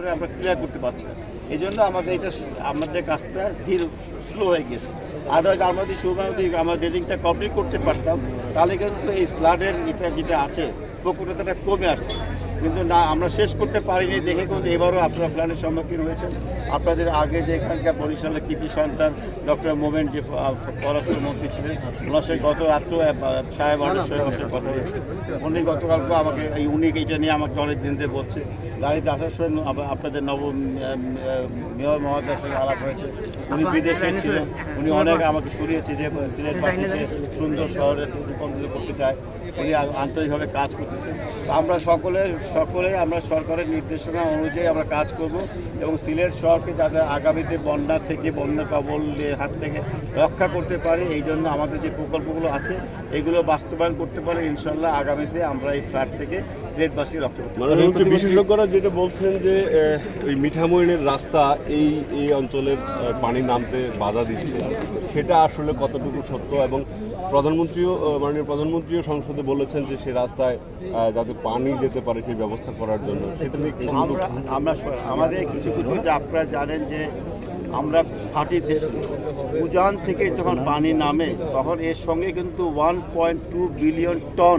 করে আমরা ক্লিয়ার করতে পারছি না। এই জন্য আমাদের এটা আমাদের কাজটা ধীর স্লো হয়ে গেছে আদারওয়াইজ আমরা যদি যদি আমরা ড্রেজিংটা কমপ্লিট করতে পারতাম তাহলে কিন্তু এই ফ্লাডের এটা যেটা আছে প্রকৃতটা কমে আসতো। কিন্তু না আমরা শেষ করতে পারিনি। দেখে কিন্তু এবারও আপনারা ফ্লাডের সম্মুখীন হয়েছেন। আপনাদের আগে যে এখানকার বরিশালের কৃতি সন্তান ডক্টর মোমেন যে পররাষ্ট্রমন্ত্রী ছিলেন ওনার সঙ্গে গত রাত্রেও আহ, সাহেব আনার সঙ্গে কথা হয়েছে। উনি গতকালকে আমাকে এই উনি এইটা নিয়ে আমাকে অনেক দিন ধরে বলছে। গাড়িতে আসার সময় আপ- আপনাদের নব মেয়র মহাদার সঙ্গে আলাপ হয়েছে। উনি বিদেশে ছিলেন। উনি অনেক আমাকে শুনিয়েছে যে সিলেটবাসীকে সুন্দর শহরে রূপান্তরিত করতে চায়। উনি আন্তরিকভাবে কাজ করতেছে আমরা সকলে সকলে আমরা সরকারের নির্দেশনা অনুযায়ী আমরা কাজ করব এবং সিলেট শহরকে যাতে আগামীতে বন্যা থেকে, বন্যা কবলের হাত থেকে রক্ষা করতে পারে, এই জন্য আমাদের যে প্রকল্পগুলো আছে, এগুলো বাস্তবায়ন করতে পারে, ইনশাল্লাহ আগামীতে আমরা এই ফ্ল্যাট থেকে সিলেটবাসী রক্ষা করতে। মাননীয় বিশেষজ্ঞরা যেটা বলছেন যে ওই মিঠামইনের রাস্তা এই এই অঞ্চলের পানি নামতে বাধা দিচ্ছে। সেটা আসলে কতটুকু সত্য এবং প্রধানমন্ত্রীও মাননীয় প্রধানমন্ত্রীও সংসদে বলেছেন যে সে রাস্তায় যাতে পানি যেতে পারে সেই ব্যবস্থা করার জন্য। সেটা নিয়ে আমরা আমরা আমাদের কিছু কিছু যে আপনারা জানেন যে আমরা ফাটির দেশ উজান থেকে যখন পানি নামে তখন এর সঙ্গে কিন্তু one point two billion ton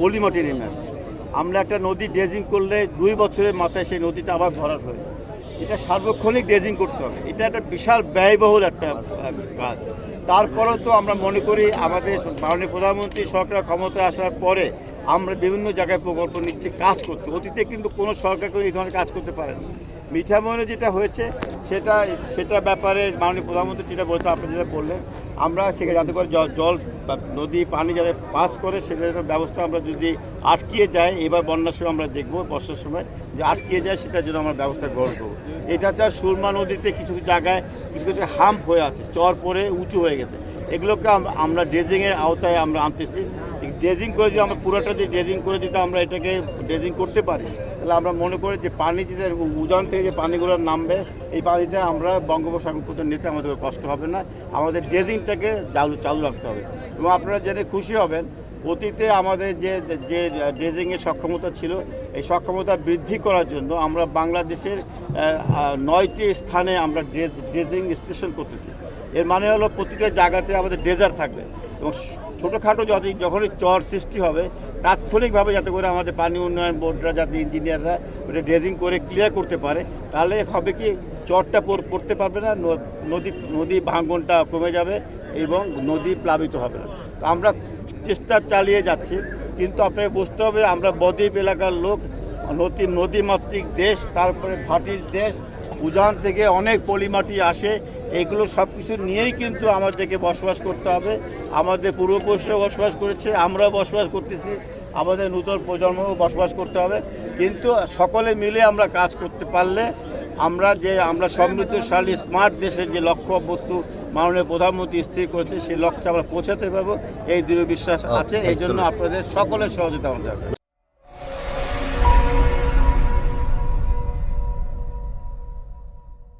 পলিমাটি নেমে আসছে আমরা একটা নদী ড্রেজিং করলে দুই বছরের মাথায় সেই নদীটা আবার ভরাট হয়ে। এটা সার্বক্ষণিক ড্রেজিং করতে হবে। এটা একটা বিশাল ব্যয়বহুল একটা কাজ। তারপরেও তো আমরা মনে করি আমাদের মাননীয় প্রধানমন্ত্রী সরকার ক্ষমতায় আসার পরে আমরা বিভিন্ন জায়গায় প্রকল্প নিচ্ছে, কাজ করছি। অতীতে কিন্তু কোনো সরকার কোনো এই ধরনের কাজ করতে পারে না। মিঠামইনে যেটা হয়েছে, সেটা সেটা ব্যাপারে মাননীয় প্রধানমন্ত্রী যেটা বলছে আপনি যেটা বললেন আমরা সেখানে যাতে করে জল নদী, পানি যাতে পাস করে সেটার ব্যবস্থা আমরা যদি আটকিয়ে যায়, এবার বন্যার সময় আমরা দেখব, বর্ষার সময় যে আটকিয়ে যায়, সেটা জন্য আমরা ব্যবস্থা গ্রহণ করব। এটা হচ্ছে সুরমা নদীতে কিছু কিছু জায়গায় কিছু কিছু হাম্প হয়ে আছে, চর পরে উঁচু হয়ে গেছে। এগুলোকে আমরা ড্রেজিংয়ের আওতায় আমরা আনতেছি। ড্রেজিং করে যদি আমরা পুরোটা যদি ড্রেজিং করে দিতে আমরা এটাকে ড্রেজিং করতে পারি, তাহলে আমরা মনে করি যে পানি যেটা উজান থেকে যে পানিগুলো নামবে, এই পানিতে আমরা বঙ্গোপসাগর পর্যন্ত নিতে আমাদের কষ্ট হবে না। আমাদের ড্রেজিংটাকে চালু চালু রাখতে হবে। এবং আপনারা জেনে খুশি হবেন অতীতে আমাদের যে যে ড্রেজিংয়ের সক্ষমতা ছিল, এই সক্ষমতা বৃদ্ধি করার জন্য আমরা বাংলাদেশের নয়টি স্থানে আমরা ড্রেজিং স্টেশন করতেছি। এর মানে হলো প্রতিটা জায়গাতে আমাদের ড্রেজার থাকবে। এবং ছোটোখাটো যদি, যখনই চর সৃষ্টি হবে, তাৎক্ষণিকভাবে যাতে করে আমাদের পানি উন্নয়ন বোর্ডরা, যাতে ইঞ্জিনিয়াররা ওটা ড্রেজিং করে ক্লিয়ার করতে পারে, তাহলে হবে কি, চরটা পড়তে পারবে না, নদী নদী ভাঙনটা কমে যাবে এবং নদী প্লাবিত হবে না। তো আমরা চেষ্টা চালিয়ে যাচ্ছি, কিন্তু আপনাকে বুঝতে হবে, আমরা বদ্বীপ এলাকার লোক, নদী, নদীমাতৃক দেশ, তারপরে ভাটির দেশ, উজান থেকে অনেক পলিমাটি আসে, এগুলো সব কিছু নিয়েই কিন্তু আমাদেরকে বসবাস করতে হবে। আমাদের পূর্বপুরুষরা বসবাস করেছে, আমরাও বসবাস করতেছি, আমাদের নূতন প্রজন্মও বসবাস করতে হবে। কিন্তু সকলে মিলে আমরা কাজ করতে পারলে আমরা যে আমরা সমৃদ্ধশালী স্মার্ট দেশের যে লক্ষ্য বস্তু মাননীয় প্রধানমন্ত্রী স্থির করেছে সেই লক্ষ্যে আমরা পৌঁছাতে পারব। এই দৃঢ় বিশ্বাস আছে এই জন্য আপনাদের সকলের সহযোগিতা আমাদের